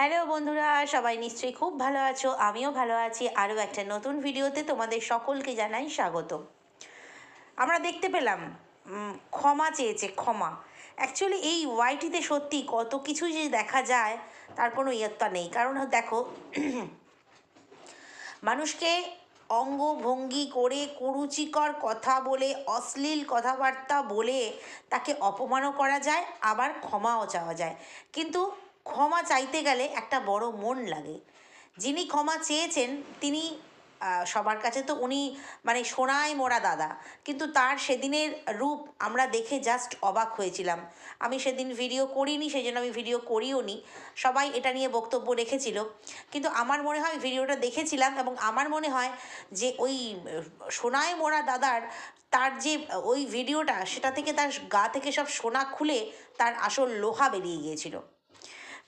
Hello বন্ধুরা, সবাই নিশ্চয়ই খুব ভালো আছো, আমিও ভালো আছি। আরও একটা নতুন ভিডিওতে তোমাদের সকলকে জানাই স্বাগত। আমরা দেখতে পেলাম ক্ষমা চেয়েছে, ক্ষমা। অ্যাকচুয়ালি এই ওয়াইটিতে সত্যি কত কিছু যে দেখা যায়, তার কোনো ইয়ত্তা নেই। কারণ দেখো, মানুষকে অঙ্গভঙ্গি করে কুরুচিকর কথা বলে, অশ্লীল কথাবার্তা বলে তাকে অপমানও করা যায়, আবার ক্ষমাও চাওয়া যায়। কিন্তু ক্ষমা চাইতে গেলে একটা বড় মন লাগে। যিনি ক্ষমা চেয়েছেন, তিনি সবার কাছে তো উনি মানে সোনায় মোড়া দাদা। কিন্তু তার সেদিনের রূপ আমরা দেখে জাস্ট অবাক হয়েছিলাম। আমি সেদিন ভিডিও করিনি সেই জন্য আমি ভিডিও করিও নি। সবাই এটা নিয়ে বক্তব্য রেখেছিল। কিন্তু আমার মনে হয় ভিডিওটা দেখেছিলাম এবং আমার মনে হয় যে ওই সোনায় মোড়া দাদার তার যে, ওই ভিডিওটা, সেটা থেকে তার গা থেকে সব সোনা খুলে তার আসল লোহা বেরিয়ে গিয়েছিল।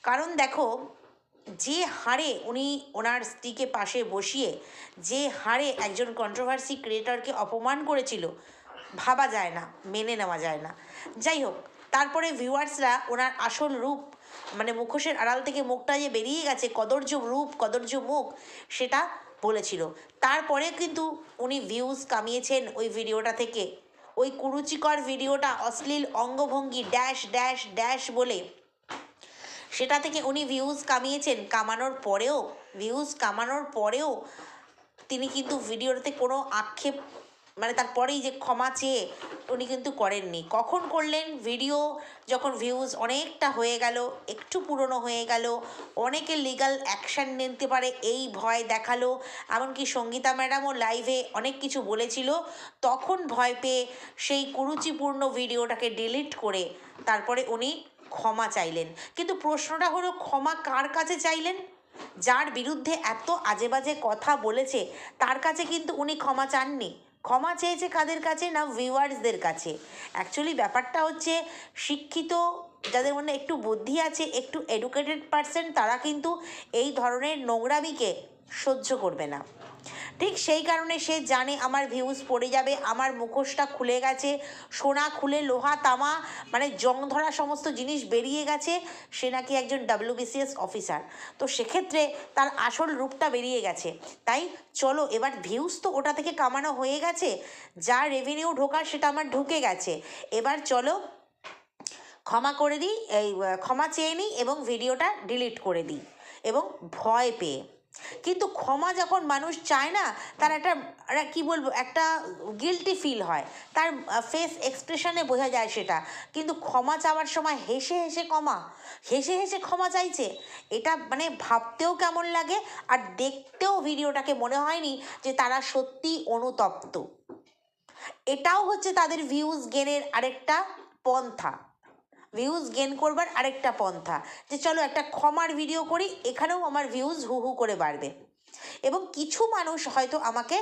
কারণ দেখো, যে হারে উনি ওনার স্ত্রীকে পাশে বসিয়ে, যে হারে একজন কন্ট্রোভার্সি ক্রিয়েটরকে অপমান করেছিল, ভাবা যায় না, মেনে নেওয়া যায় না। যাই হোক, তারপরে ভিউয়ার্সরা ওনার আসল রূপ মানে মুখোশের আড়াল থেকে মুখটা যে বেরিয়ে গেছে কদর্য রূপ কদর্য মুখ, সেটা বলেছিল। তারপরে কিন্তু উনি ভিউজ কামিয়েছেন ওই ভিডিওটা থেকে। ওই কুরুচিকর ভিডিওটা অশ্লীল অঙ্গভঙ্গি ড্যাশ ড্যাশ ড্যাশ বলে সেটা থেকে উনি ভিউজ কামিয়েছেন, কামানোর পরেও ভিউজ কামানোর পরেও তিনি কিন্তু ভিডিওটাতে কোনো আক্ষেপ মানে তারপরেই যে ক্ষমা চেয়ে উনি কিন্তু করেননি। কখন করলেন? ভিডিও যখন ভিউজ অনেকটা হয়ে গেল, একটু পুরনো হয়ে গেল, অনেকে লিগাল অ্যাকশান নিতে পারে, এই ভয় দেখাল। এমনকি সঙ্গীতা ম্যাডামও লাইভে অনেক কিছু বলেছিল। তখন ভয় পেয়ে সেই কুরুচিপূর্ণ ভিডিওটাকে ডিলিট করে তারপরে উনি ক্ষমা চাইলেন। কিন্তু প্রশ্নটা হলো, ক্ষমা কার কাছে চাইলেন? যার বিরুদ্ধে এত আজে বাজে কথা বলেছে, তার কাছে কিন্তু উনি ক্ষমা চাননি। ক্ষমা চেয়েছে কাদের কাছে? না ভিউয়ার্সদের কাছে। অ্যাকচুয়ালি ব্যাপারটা হচ্ছে, শিক্ষিত, যাদের মনে একটু বুদ্ধি আছে, একটু এডুকেটেড পার্সন তারা কিন্তু এই ধরনের নোংরামিকে সহ্য করবে না। ঠিক সেই কারণে সে জানে আমার ভিউজ পড়ে যাবে, আমার মুখোশটা খুলে গেছে, সোনা খুলে, লোহা, তামা মানে জং ধরা সমস্ত জিনিস বেরিয়ে গেছে, সে নাকি একজন ডাব্লিউবিসিএস অফিসার তো সেক্ষেত্রে তার আসল রূপটা বেরিয়ে গেছে। তাই চলো, এবার ভিউজ তো ওটা থেকে কামানো হয়ে গেছে, যা রেভিনিউ ঢোকার সেটা আমার ঢুকে গেছে। এবার চলো, ক্ষমা করে দিই, এই ক্ষমা চেয়ে নিই এবং ভিডিওটা ডিলিট করে দিই এবং ভয় পেয়ে। কিন্তু ক্ষমা যখন মানুষ চায় না, তার একটা কী বলব, একটা গিলটি ফিল হয়। তার ফেস এক্সপ্রেশনে বোঝা যায় সেটা। কিন্তু ক্ষমা চাওয়ার সময় হেসে হেসে ক্ষমা। হেসে হেসে ক্ষমা চাইছে। এটা মানে ভাবতেও কেমন লাগে আর দেখতেও ভিডিওটাকে মনে হয়নি যে তারা সত্যি অনুতপ্ত। এটাও হচ্ছে তাদের ভিউজ গেনের আরেকটা পন্থা। ভিউজ গেন করবার আরেকটা পন্থা। যে চলো একটা ক্ষমার ভিডিও করি, এখানেও আমার ভিউজ হু হু করে বাড়বে। এবং কিছু মানুষ হয়তো আমাকে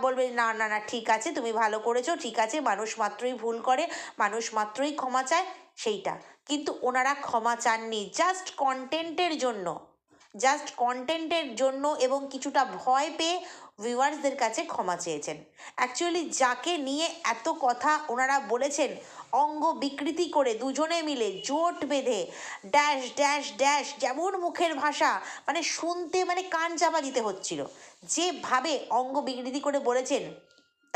বলবে, না না না, ঠিক আছে, তুমি ভালো করেছ, ঠিক আছে, মানুষ মাত্রই ভুল করে, মানুষ মাত্রই ক্ষমা চায়। সেইটা। কিন্তু ওনারা ক্ষমা চাননি জাস্ট কন্টেন্টের জন্য। জাস্ট কন্টেন্টের জন্য এবং কিছুটা ভয় পেয়ে ভিউয়ার্সদের কাছে ক্ষমা চেয়েছেন। অ্যাকচুয়ালি যাকে নিয়ে এত কথা ওনারা বলেছেন, অঙ্গ বিকৃতি করে দুজনে মিলে জোট বেঁধে ড্যাশ ড্যাশ ড্যাশ যেমন মুখের ভাষা মানে শুনতে মানে কান চাপা দিতে হচ্ছিল। যেভাবে অঙ্গ বিকৃতি করে বলেছেন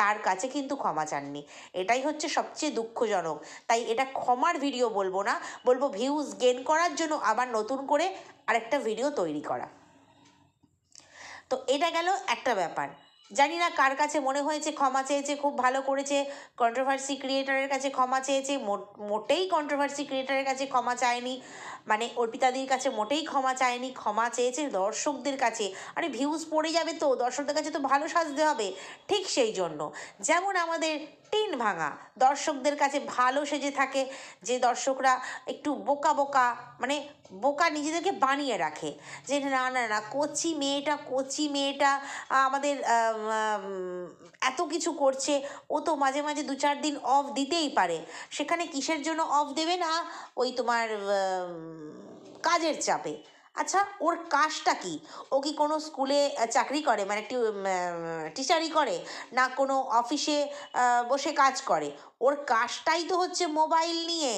তার কাছে কিন্তু ক্ষমা চাননি। এটাই হচ্ছে সবচেয়ে দুঃখজনক। তাই এটা ক্ষমার ভিডিও বলব না, বলব ভিউজ গেন করার জন্য আবার নতুন করে আরেকটা ভিডিও তৈরি করা। তো এটা গেল একটা ব্যাপার। জানি না কার কাছে মনে হয়েছে ক্ষমা চেয়েছে, খুব ভালো করেছে কন্ট্রোভার্সি ক্রিয়েটারের কাছে ক্ষমা চেয়েছে মোটেই কন্ট্রোভার্সি ক্রিয়েটারের কাছে ক্ষমা চায়নি। মানে অর্পিতাদির কাছে মোটেই ক্ষমা চায়নি ক্ষমা চেয়েছে দর্শকদের কাছে। আরে ভিউজ পড়ে যাবে তো দর্শকদের কাছে তো ভালো সাজতে হবে। ঠিক সেই জন্য। যেমন আমাদের টিন ভাঙা দর্শকদের কাছে ভালো সেজে থাকে যে দর্শকরা একটু বোকা বোকা মানে বোকা নিজেদেরকে বানিয়ে রাখে। যে না না না কচি মেয়েটা কচি মেয়েটা আমাদের আম, আম, এত কিছু করছে ও তো মাঝে মাঝে দু চার দিন অফ দিতেই পারে। সেখানে কিসের জন্য অফ দেবে না? ওই তোমার কাজের চাপে। আচ্ছা ওর কাজটা কি? ও কি কোনো স্কুলে চাকরি করে? মানে টিচারই করে? না কোনো অফিসে বসে কাজ করে? ওর কাজটাই তো হচ্ছে মোবাইল নিয়ে।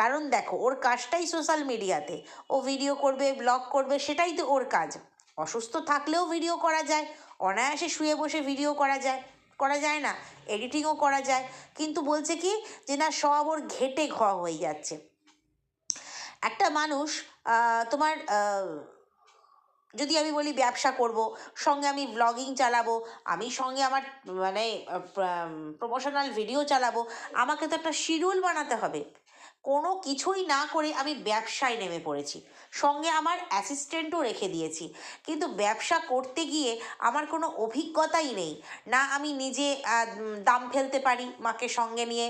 কারণ দেখো, ওর কাজটাই সোশ্যাল মিডিয়াতে। ও ভিডিও করবে, ব্লগ করবে, সেটাই তো ওর কাজ। অসুস্থ থাকলেও ভিডিও করা যায়। অনায়াসে শুয়ে বসে ভিডিও করা যায়। করা যায় না, এডিটিংও করা যায়। কিন্তু বলছে কি, যে না সব ওর ঘেটে ঘ হয়ে যাচ্ছে। একটা মানুষ তোমার যদি আমি বলি ব্যবসা করব, সঙ্গে আমি ব্লগিং চালাবো, আমি সঙ্গে আমার মানে প্রমোশনাল ভিডিও চালাবো, আমাকে তো একটা শিডিউল বানাতে হবে। কোনো কিছুই না করে আমি ব্যবসায় নেমে পড়েছি। সঙ্গে আমার অ্যাসিস্ট্যান্টও রেখে দিয়েছি। কিন্তু ব্যবসা করতে গিয়ে আমার কোনো অভিজ্ঞতাই নেই। না আমি নিজে দাম ফেলতে পারি মাকে সঙ্গে নিয়ে,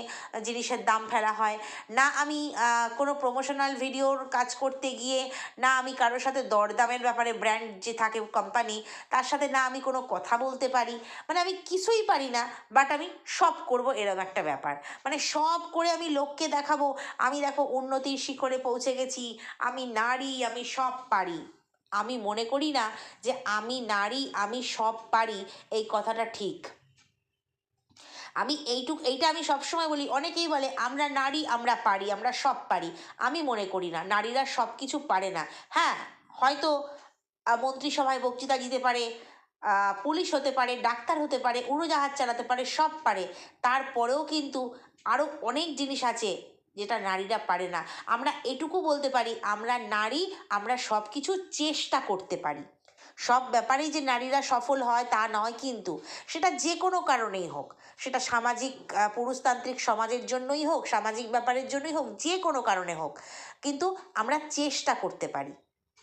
জিনিসের দাম ফেলা হয়। না আমি কোনো প্রমোশনাল ভিডিওর কাজ করতে গিয়ে, না আমি কারোর সাথে দরদামের ব্যাপারে ব্র্যান্ড যে থাকে কোম্পানি তার সাথে না আমি কোনো কথা বলতে পারি। মানে আমি কিছুই পারি না বাট আমি সব করব এরকম একটা ব্যাপার। মানে সব করে আমি লোককে দেখাবো আমি দেখো উন্নতির শিখরে পৌঁছে গেছি, আমি নারী, আমি সব পারি। আমি মনে করি না যে আমি নারী, আমি সব পারি, এই কথাটা ঠিক। আমি এইটুক, এইটা আমি সবসময় বলি, অনেকেই বলে, আমরা নারী, আমরা পারি, আমরা সব পারি। আমি মনে করি না, নারীরা সব কিছু পারে না। হ্যাঁ হয়তো মন্ত্রিসভায় বক্তৃতা দিতে পারে পুলিশ হতে পারে, ডাক্তার হতে পারে, উড়োজাহাজ চালাতে পারে, সব পারে। তারপরেও কিন্তু আরও অনেক জিনিস আছে যেটা নারীরা পারে না। আমরা এটুকু বলতে পারি, আমরা নারী, আমরা সব কিছু চেষ্টা করতে পারি। সব ব্যাপারেই যে নারীরা সফল হয় তা নয় কিন্তু, সেটা যে কোনো কারণেই হোক। সেটা সামাজিক পুরুষতান্ত্রিক সমাজের জন্যই হোক, সামাজিক ব্যাপারের জন্যই হোক, যে কোনো কারণে হোক। কিন্তু আমরা চেষ্টা করতে পারি।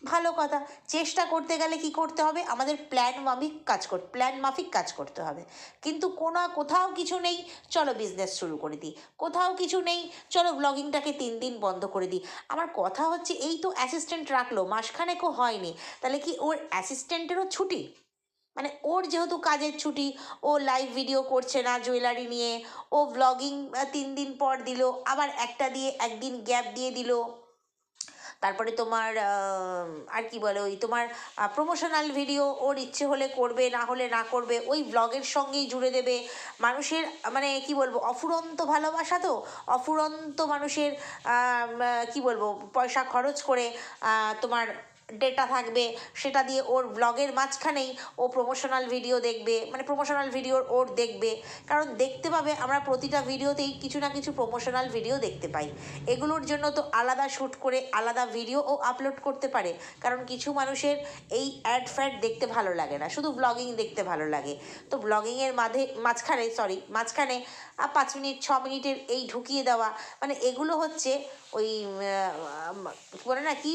ভালো কথা। চেষ্টা করতে গেলে কি করতে হবে? আমাদের প্ল্যান মাফিক কাজ কর প্ল্যান মাফিক কাজ করতে হবে। কিন্তু কোনো কোথাও কিছু নেই, চলো বিজনেস শুরু করে দিই। কোথাও কিছু নেই, চলো ব্লগিংটাকে তিন দিন বন্ধ করে দিই। আমার কথা হচ্ছে, এই তো অ্যাসিস্ট্যান্ট রাখল, মাসখানেকও হয়নি। তাহলে কি ওর অ্যাসিস্ট্যান্টেরও ছুটি? মানে ওর যেহেতু কাজের ছুটি, ও লাইভ ভিডিও করছে না জুয়েলারি নিয়ে, ও ব্লগিং তিন দিন পর দিল, আবার একটা দিয়ে একদিন গ্যাপ দিয়ে দিল। তারপরে তোমার আর কি বলে ওই তোমার প্রমোশনাল ভিডিও ওর ইচ্ছে হলে করবে, না হলে না করবে, ওই ব্লগের সঙ্গেই জুড়ে দেবে। মানুষের মানে কি বলব, অফুরন্ত ভালোবাসা তো, অফুরন্ত মানুষের কি বলব, পয়সা খরচ করে তোমার ডেটা থাকবে, সেটা দিয়ে ওর ব্লগের মাঝখানেই ও প্রমোশনাল ভিডিও দেখবে মানে প্রমোশনাল ভিডিও ওর দেখবে। কারণ দেখতে পাবে, আমরা প্রতিটা ভিডিওতেই কিছু না কিছু প্রমোশনাল ভিডিও দেখতে পাই। এগুলোর জন্য তো আলাদা শ্যুট করে আলাদা ভিডিও ও আপলোড করতে পারে। কারণ কিছু মানুষের এই অ্যাড ফ্যাড দেখতে ভালো লাগে না, শুধু ব্লগিং দেখতে ভালো লাগে। তো ব্লগিংয়ের মাঝে, মাঝখানে সরি মাঝখানে পাঁচ মিনিট, ছ মিনিটের এই ঢুকিয়ে দেওয়া মানে এগুলো হচ্ছে ওই বলে না, কি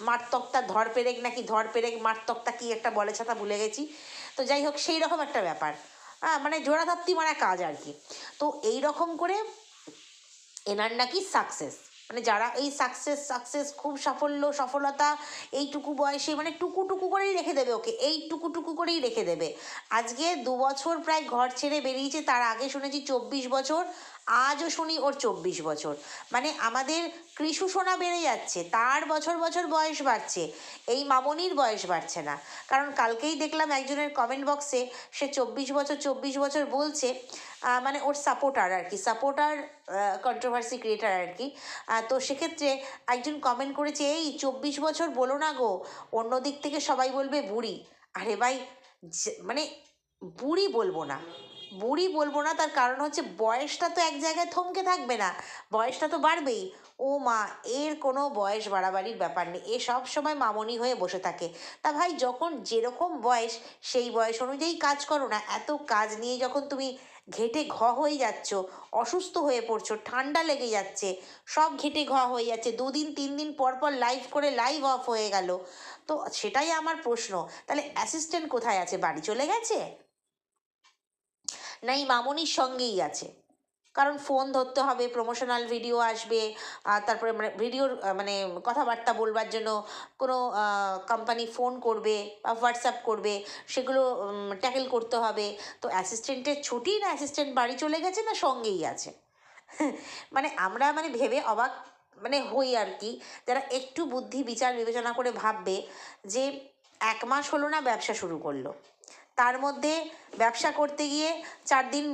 মারতক্তা, ধর পেরেক নাকি ধর পেরেক মারতকটা কি একটা বলে ছাতা ভুলে গেছি। তো যাই হোক, সেই রকম একটা ব্যাপার। হ্যাঁ মানে জোড়াধাত্তি মারা কাজ আর কি। তো এই রকম করে এনার নাকি সাকসেস মানে যারা এই সাকসেস সাকসেস খুব সাফল্য, সফলতা, এইটুকু বয়সে মানে টুকু টুকু করেই রেখে দেবে ওকে, এই টুকু টুকু করেই রেখে দেবে। আজকে দু বছর প্রায় ঘর ছেড়ে বেরিয়েছে, তার আগে শুনেছি চব্বিশ বছর, আজও শুনি ওর চব্বিশ বছর। মানে আমাদের কৃষু সোনা বেড়ে যাচ্ছে, তার বছর বছর বয়স বাড়ছে, এই মামনির বয়স বাড়ছে না। কারণ কালকেই দেখলাম একজনের কমেন্ট বক্সে সে চব্বিশ বছর চব্বিশ বছর বলছে মানে ওর সাপোর্টার আর কি সাপোর্টার কন্ট্রোভার্সি ক্রিয়েটার আর কি। তো সেক্ষেত্রে একজন কমেন্ট করেছে, এই চব্বিশ বছর বলো না গো, অন্য দিক থেকে সবাই বলবে বুড়ি। আরে ভাই মানে বুড়ি বলব না, বুড়ি বলব না, তার কারণ হচ্ছে বয়সটা তো এক জায়গায় থমকে থাকবে না, বয়সটা তো বাড়বেই। ও মা, এর কোনো বয়স বাড়াবাড়ির ব্যাপার নেই, এ সব সময় মামনি হয়ে বসে থাকে। তা ভাই, যখন যেরকম বয়স, সেই বয়স অনুযায়ী কাজ করো না, এত কাজ নিয়ে যখন তুমি ঘেটে ঘ হয়ে যাচ্ছ, অসুস্থ হয়ে পড়ছো, ঠান্ডা লেগে যাচ্ছে, সব ঘেটে ঘ হয়ে যাচ্ছে, দুদিন তিন দিন পর পর লাইভ করে লাইভ অফ হয়ে গেল। তো সেটাই আমার প্রশ্ন। তাহলে অ্যাসিস্ট্যান্ট কোথায় আছে? বাড়ি চলে গেছে? না, এই মামনির সঙ্গেই আছে। কারণ ফোন ধরতে হবে প্রমোশনাল ভিডিও আসবে তারপরে মানে ভিডিওর মানে কথাবার্তা বলবার জন্য কোনো কোম্পানি ফোন করবে বা হোয়াটসঅ্যাপ করবে, সেগুলো ট্যাকেল করতে হবে। তো অ্যাসিস্ট্যান্টের ছুটি না অ্যাসিস্ট্যান্ট বাড়ি চলে গেছে না সঙ্গেই আছে? মানে আমরা মানে ভেবে অবাক মানে হই আর কি। যারা একটু বুদ্ধি, বিচার, বিবেচনা করে ভাববে যে এক মাস হলো না ব্যবসা শুরু করল। তার মধ্যে ব্যবসা করতে গিয়ে চার দিন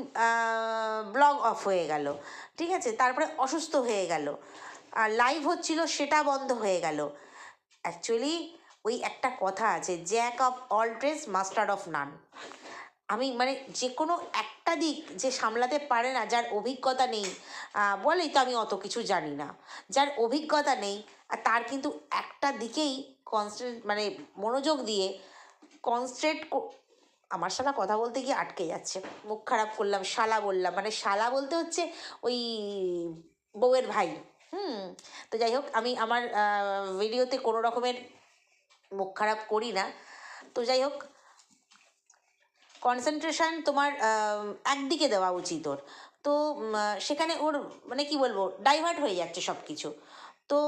ব্লগ অফ হয়ে গেল, ঠিক আছে? তারপরে অসুস্থ হয়ে গেল, আর লাইভ হচ্ছিল সেটা বন্ধ হয়ে গেল। অ্যাকচুয়ালি ওই একটা কথা আছে jack of all trades master of none আমি মানে যে কোনো একটা দিক যে সামলাতে পারে না, যার অভিজ্ঞতা নেই বলেই তো আমি অত কিছু জানি না। যার অভিজ্ঞতা নেই, আর তার কিন্তু একটা দিকেই কনসেন্ট্রেট মানে মনোযোগ দিয়ে কনসেন্ট্রেট আমার শালা কথা বলতে গিয়ে আটকে যাচ্ছে। মুখ খারাপ করলাম, শালা বললাম। মানে শালা বলতে হচ্ছে ওই বউয়ের ভাই। হুম, তো যাই হোক, আমি আমার ভিডিওতে কোনো রকমের মুখ খারাপ করি না। তো যাই হোক কনসেন্ট্রেশন তোমার একদিকে দেওয়া উচিত ওর। তো সেখানে ওর মানে কি বলব ডাইভার্ট হয়ে যাচ্ছে সব কিছু তো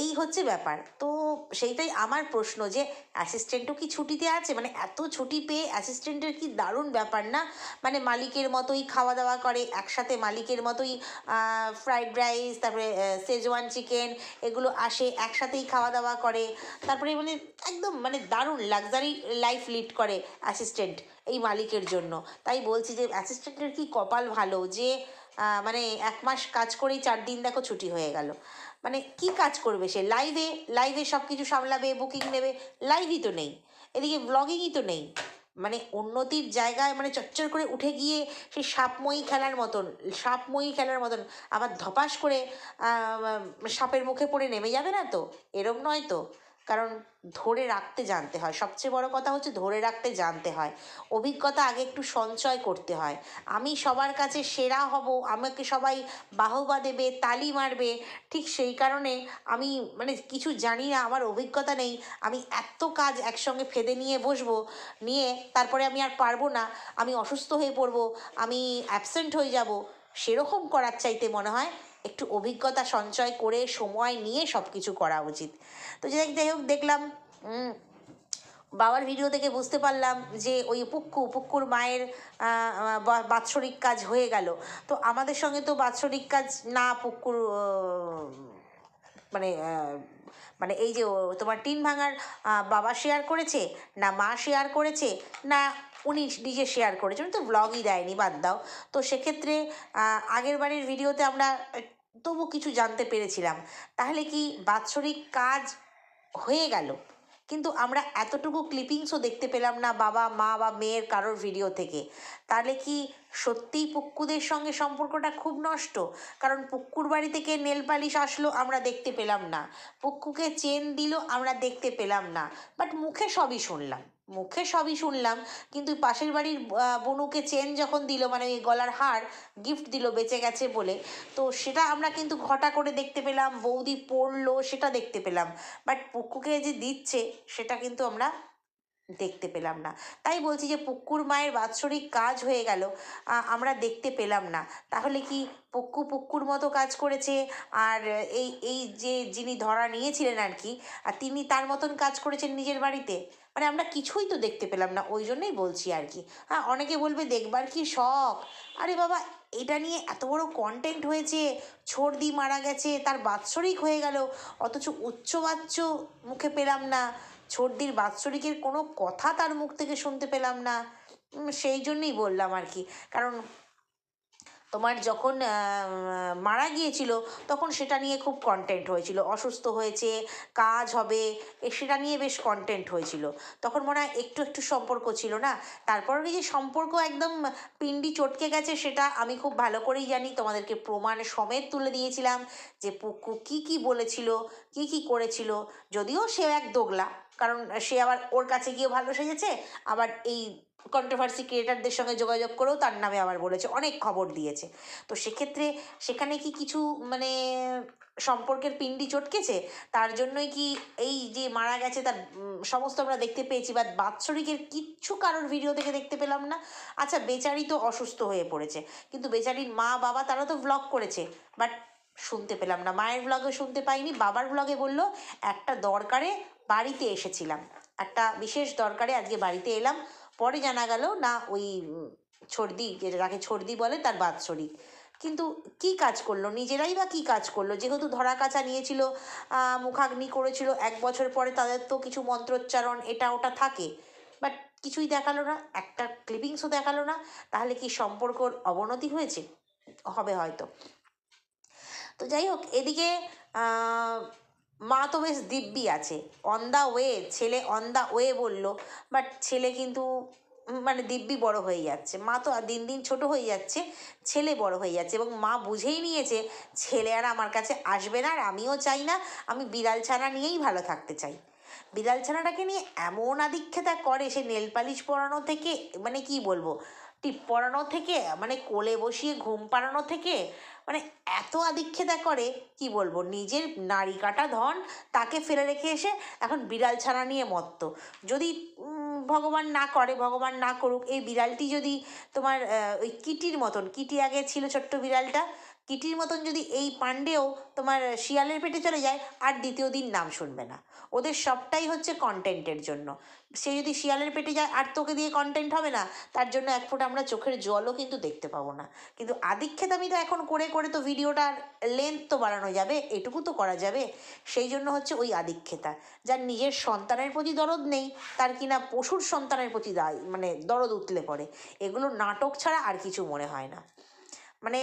এই হচ্ছে ব্যাপার। তো, সেইটাই আমার প্রশ্ন যে অ্যাসিস্ট্যান্টও কি ছুটিতে আছে? মানে এত ছুটি পেয়ে অ্যাসিস্ট্যান্টের কি দারুণ ব্যাপার না? মানে মালিকের মতোই খাওয়া দাওয়া করে, একসাথে মালিকের মতোই ফ্রাইড রাইস তারপরে সেজওয়ান চিকেন এগুলো আসে, একসাথেই খাওয়া দাওয়া করে। তারপরে মানে একদম মানে দারুণ লাক্সারি লাইফ লিড করে অ্যাসিস্ট্যান্ট এই মালিকের জন্য। তাই বলছি যে অ্যাসিস্ট্যান্টের কি কপাল ভালো যে মানে এক মাস কাজ করেই চার দিন দেখো ছুটি হয়ে গেল। মানে কি কাজ করবে সে? লাইভে লাইভে সব কিছু সামলাবে বুকিং নেবে লাইভই তো নেই। এদিকে ব্লগিংই তো নেই। মানে উন্নতির জায়গায় মানে চচ্চর করে উঠে গিয়ে সেই সাপময়ী খেলার মতন, সাপময়ী খেলার মতন আবার ধপাস করে সাপের মুখে পড়ে নেমে যাবে না তো? এরম নয় তো? কারণ ধরে রাখতে জানতে হয়। সবচেয়ে বড় কথা হচ্ছে ধরে রাখতে জানতে হয়। অভিজ্ঞতা আগে একটু সঞ্চয় করতে হয়। আমি সবার কাছে সেরা হব, আমাকে সবাই বাহবা দেবে, তালি মারবে, ঠিক সেই কারণে আমি মানে কিছু জানি না, আমার অভিজ্ঞতা নেই। আমি এত কাজ একসঙ্গে ফেদে নিয়ে বসবো, নিয়ে তারপরে আমি আর পারব না, আমি অসুস্থ হয়ে পড়ব, আমি অ্যাবসেন্ট হয়ে যাব, সেরকম করার চাইতে মনে হয় একটু অভিজ্ঞতা সঞ্চয় করে, সময় নিয়ে সব কিছু করা উচিত। তো যাই যাই হোক, দেখলাম বাবার ভিডিও থেকে বুঝতে পারলাম যে ওই পুক্কু, পুক্কুর মায়ের বাৎসরিক কাজ হয়ে গেল। তো আমাদের সঙ্গে তো বাৎসরিক কাজ না পুক্কুর মানে মানে এই যে তোমার টিন ভাঙার বাবা শেয়ার করেছে, না মা শেয়ার করেছে, না উনি নিজে শেয়ার করেছে, উনি তো ব্লগই দেয়নি, বাদ দাও। তো সেক্ষেত্রে আগের বাড়ির ভিডিওতে আমরা তবু কিছু জানতে পেরেছিলাম। তাহলে কি বাৎসরিক কাজ হয়ে গেল? কিন্তু আমরা এতটুকু ক্লিপিংসও দেখতে পেলাম না বাবা, মা বা মেয়ের কারোর ভিডিও থেকে। তাহলে কি সত্যিই পুক্কুদের সঙ্গে সম্পর্কটা খুব নষ্ট? কারণ পুক্কুর বাড়ি থেকে নেল পালিশ আসলো আমরা দেখতে পেলাম না। পুক্কুকে চেন দিল আমরা দেখতে পেলাম না। বাট মুখে সবই শুনলাম। মুখে সবই শুনলাম, কিন্তু পাশের বাড়ির বনুকে চেন যখন দিল মানে ওই গলার হার গিফট দিল, বেঁচে গেছে বলে, তো সেটা আমরা কিন্তু ঘটা করে দেখতে পেলাম, বৌদি পড়ল, সেটা দেখতে পেলাম বাট পুক্কুকে যে দিচ্ছে, সেটা কিন্তু আমরা দেখতে পেলাম না। তাই বলছি যে পুকুর মায়ের বাৎসরিক কাজ হয়ে গেল আমরা দেখতে পেলাম না। তাহলে কি পুক্কু পুক্কুর মতো কাজ করেছে? আর এই এই যে যিনি ধরা নিয়েছিলেন আর কি, আর তিনি তার মতন কাজ করেছেন নিজের বাড়িতে? মানে আমরা কিছুই তো দেখতে পেলাম না, ওই জন্যই বলছি আর কি। হ্যাঁ অনেকে বলবে দেখবার কি শখ? আরে বাবা, এটা নিয়ে এত বড় কন্টেন্ট হয়েছে, ছর্দি মারা গেছে, তার বাৎসরিক হয়ে গেল, অথচ উচ্চ বাচ্চ মুখে পেলাম না, ছর্দির বাৎসরিকের কোনো কথা তার মুখ থেকে শুনতে পেলাম না। সেই জন্যই বললাম আর কি। কারণ তোমার যখন মারা গিয়েছিল, তখন সেটা নিয়ে খুব কন্টেন্ট হয়েছিল। অসুস্থ হয়েছে, কাজ হবে সেটা নিয়ে বেশ কন্টেন্ট হয়েছিল। তখন মনে হয় একটু একটু সম্পর্ক ছিল না? তারপর যে সম্পর্ক একদম পিন্ডি চটকে গেছে, সেটা আমি খুব ভালো করেই জানি। তোমাদেরকে প্রমাণ সমেত তুলে দিয়েছিলাম যে পুকু কী কী বলেছিল, কী কী করেছিল, যদিও সে এক দোগলা। কারণ সে আবার ওর কাছে গিয়ে ভালো সেজেছে, আবার এই কন্ট্রোভার্সি ক্রিয়েটারদের সঙ্গে যোগাযোগ করেও তার নামে আবার বলেছে, অনেক খবর দিয়েছে। তো সেক্ষেত্রে সেখানে কি কিছু মানে সম্পর্কের পিন্ডি চটকেছে? তার জন্যই কি এই যে মারা গেছে তার সমস্ত আমরা দেখতে পেয়েছি, বা বাৎসরিকের কিচ্ছু কারোর ভিডিও থেকে দেখতে পেলাম না। আচ্ছা বেচারি তো অসুস্থ হয়ে পড়েছে, কিন্তু বেচারির মা বাবা তারা তো ভ্লগ করেছে বাট শুনতে পেলাম না। মায়ের ভ্লগে শুনতে পাইনি, বাবার ভ্লগে বলল, একটা দরকারে বাড়িতে এসেছিলাম। একটা বিশেষ দরকারে আজকে বাড়িতে এলাম। পরে জানা গেল, না, ওই ছর্দি যেটা যাকে ছর্দি বলে, তার বাৎসরিক। কিন্তু কি কাজ করল? নিজেরাই বা কি কাজ করল? যেহেতু ধরা কাচা নিয়েছিল মুখাগ্নি করেছিল, এক বছর পরে তাদের তো কিছু মন্ত্রোচ্চারণ, এটা ওটা থাকে। বাট কিছুই দেখাল না, একটা ক্লিপিংসও দেখাল না। তাহলে কি সম্পর্কর অবনতি হয়েছে? হবে হয়তো। তো যাই হোক, এদিকে মা তো বেশ দিব্যি আছে। অন দ্য ওয়ে ছেলে অন দ্য ওয়ে বলল বাট ছেলে কিন্তু মানে দিব্যি বড় হয়ে যাচ্ছে। মা তো দিন দিন ছোট হয়ে যাচ্ছে, ছেলে বড় হয়ে যাচ্ছে এবং মা বুঝেই নিয়েছে, ছেলে আর আমার কাছে আসবে না আর আমিও চাই না, আমি বিড়াল ছানা নিয়েই ভালো থাকতে চাই। বিড়াল ছানাটাকে নিয়ে এমন আদিক্ষেতা করে সে নেল পালিশ পরানো থেকে মানে কি বলব টিপ পরানো থেকে মানে কোলে বসিয়ে ঘুম পাড়ানো থেকে মানে এত আদিক্ষেতা করে, কি বলব, নিজের নারী কাটা ধন তাকে ফেলে রেখে এসে এখন বিড়াল ছাড়া নিয়ে মত্ত। যদি ভগবান না করে, ভগবান না করুক, এই বিড়ালটি যদি তোমার ওই কিটির মতন, কিটি আগে ছিল ছোট্ট বিড়ালটা কিটির মতন যদি এই পাণ্ডেও তোমার শিয়ালের পেটে চলে যায়, আর দ্বিতীয় দিন নাম শুনবে না। ওদের সবটাই হচ্ছে কন্টেন্টের জন্য। সে যদি শিয়ালের পেটে যায়, আর তোকে দিয়ে কন্টেন্ট হবে না, তার জন্য এক ফোঁটা আমরা চোখের জলও কিন্তু দেখতে পাবো না। কিন্তু আদিক্ষেতামি তো এখন করে করে তো ভিডিওটার লেন্থ তো বাড়ানো যাবে, এটুকু তো করা যাবে। সেই জন্য হচ্ছে ওই আদিক্ষেতা, যার নিজের সন্তানের প্রতি দরদ নেই, তার কিনা পশুর সন্তানের প্রতি দায় মানে দরদ উতলে পড়ে। এগুলো নাটক ছাড়া আর কিছু মনে হয় না। মানে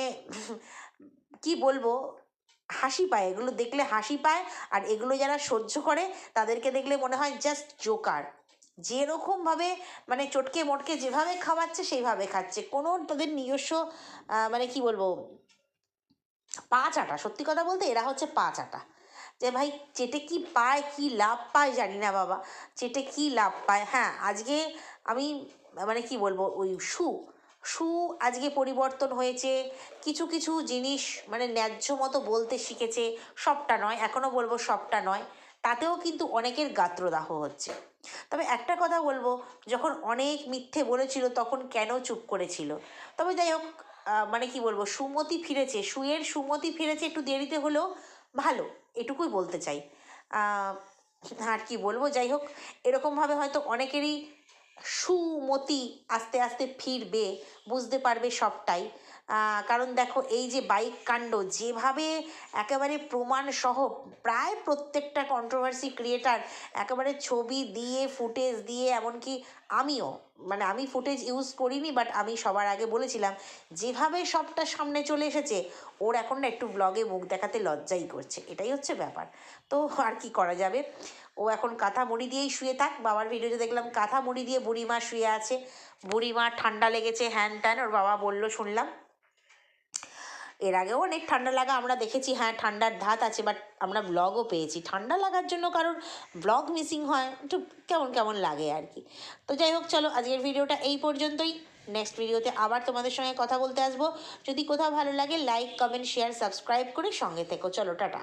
কি বলব? হাসি পায়। এগুলো দেখলে হাসি পায় আর এগুলো যারা সহ্য করে তাদেরকে দেখলে মনে হয় জাস্ট জোকার যেরকমভাবে মানে চটকে মটকে যেভাবে খাওয়াচ্ছে সেইভাবে খাচ্ছে। কোনো তাদের নিজস্ব মানে কি বলব? পা চাটা সত্যি কথা বলতে এরা হচ্ছে পা চাটা যে ভাই চেটে কি পায়, কি লাভ পায় জানি না বাবা। চেটে কি লাভ পায়? হ্যাঁ আজকে আমি মানে কি বলব? ওই সু সু আজকে পরিবর্তন হয়েছে, কিছু কিছু জিনিস মানে ন্যায্য মতো বলতে শিখেছে, সবটা নয় এখনও বলব সবটা নয়, তাতেও কিন্তু অনেকের গাত্রদাহ হচ্ছে। তবে একটা কথা বলব, যখন অনেক মিথ্যে বলেছিল তখন কেন চুপ করেছিল? তবে যাই হোক মানে কি বলব, সুমতি ফিরেছে, সুয়ের সুমতি ফিরেছে একটু দেরিতে হলেও ভালো, এটুকুই বলতে চাই। আর কি বলব, যাই হোক, এরকমভাবে হয়তো অনেকেরই সুমতি আস্তে আস্তে ফিরবে, বুঝতে পারবে সবটাই। কারণ দেখো, এই যে বাইক কাণ্ড, যেভাবে একেবারে প্রমাণ সহ প্রায় প্রত্যেকটা কন্ট্রোভার্সি ক্রিয়েটার একেবারে ছবি দিয়ে ফুটেজ দিয়ে, এমনকি আমিও মানে আমি ফুটেজ ইউজ করিনি বাট আমি সবার আগে বলেছিলাম, যেভাবে সবটা সামনে চলে এসেছে, ওর এখন না একটু ব্লগে মুখ দেখাতে লজ্জাই করছে। এটাই হচ্ছে ব্যাপার। তো আর কি করা যাবে? ও এখন কাঁথা মুড়ি দিয়েই শুয়ে থাক। বাবার ভিডিওতে দেখলাম কাঁথা মুড়ি দিয়ে বুড়িমা শুয়ে আছে। বুড়িমা ঠান্ডা লেগেছে হ্যান ত্যান, ওর বাবা বলল, শুনলাম। এর আগেও অনেক ঠান্ডা লাগা, আমরা দেখেছি হ্যাঁ ঠান্ডার ধাত আছে বাট আমরা ব্লগও পেয়েছি। ঠান্ডা লাগার জন্য কারোর ব্লগ মিসিং হয়, একটু কেমন কেমন লাগে আর কি। তো যাই হোক, চলো, আজকের ভিডিওটা এই পর্যন্তই। নেক্সট ভিডিওতে আবার তোমাদের সঙ্গে কথা বলতে আসব। যদি কোথাও ভালো লাগে লাইক কমেন্ট শেয়ার সাবস্ক্রাইব করে সঙ্গে থেকো। চলো, টাটা।